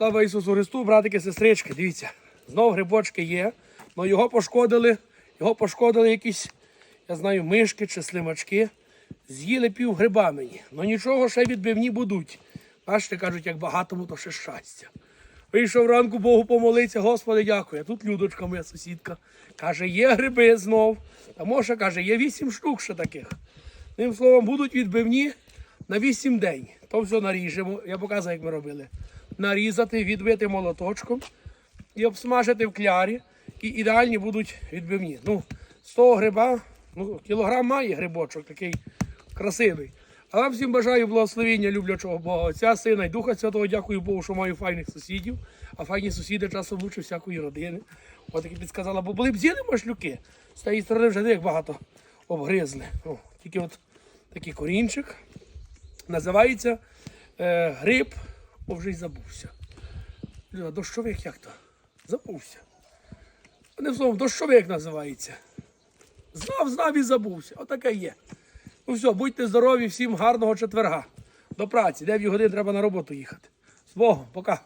Слава Ісусу Христу, братики, сестрички, дивіться, знов грибочки є, але його пошкодили, його пошкодили якісь, я знаю, мишки чи слимачки. З'їли пів гриба мені. Ну нічого, ще відбивні будуть. Бачите, кажуть, як багатому, то ще щастя. Вийшов ранку Богу помолитися, Господи, дякую. Тут Людочка, моя сусідка, каже, є гриби знов. А може, каже, є вісім штук ще таких. Тим словом, будуть відбивні на 8 день. То все наріжемо. Я показую, як ми робили. Нарізати, відбити молоточком і обсмажити в клярі. І ідеальні будуть відбивні. Ну, з того гриба, ну, кілограм має грибочок такий красивий. А вам всім бажаю благословення люблячого Бога Отця, Сина і Духа Святого. Дякую Богу, що маю файних сусідів. А файні сусіди часом лучше всякої родини. От таки підказала, бо були б з'їли машлюки. З тієї сторони вже як багато обгризли. О, тільки от такий корінчик. Називається е, гриб, о, вже й забувся. Люда, дощовик як то? Забувся. Не словом, дощовик називається. Знав, знав і забувся. Отаке є. Ну все, будьте здорові, всім гарного четверга. До праці. 9 годин треба на роботу їхати. З Богом, пока.